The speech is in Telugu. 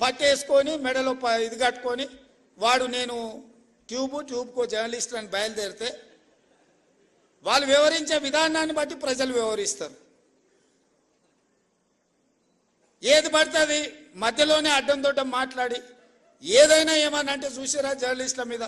పట్టేసుకొని మెడలో ప- ఇది కట్టుకొని వాడు నేను ట్యూబ్ ట్యూబ్కో జర్నలిస్ట్ అని బయలుదేరితే వాళ్ళు వివరించే విధానాన్ని బట్టి ప్రజలు వివరిస్తారు. ఏది పడుతుంది మధ్యలోనే అడ్డం దొడ్డం మాట్లాడి ఏదైనా ఏమన్నా అంటే చూసారా జర్నలిస్టుల మీద.